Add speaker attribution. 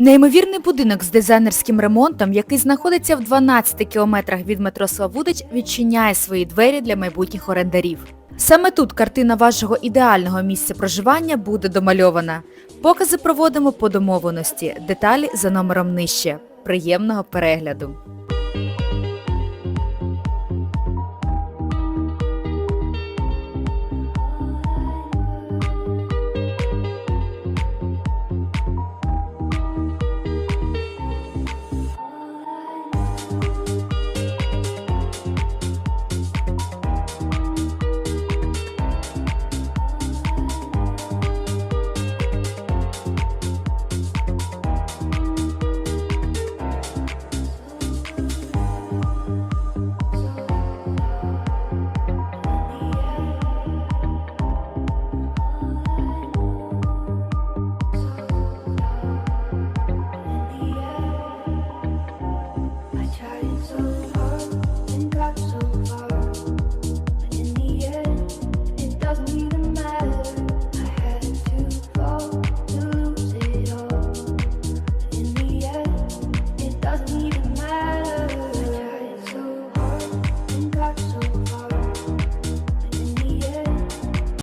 Speaker 1: Неймовірний будинок з дизайнерським ремонтом, який знаходиться в 12 кілометрах від метро Славутич, відчиняє свої двері для майбутніх орендарів. Саме тут картина вашого ідеального місця проживання буде домальована. Покази проводимо по домовленості. Деталі за номером нижче. Приємного перегляду!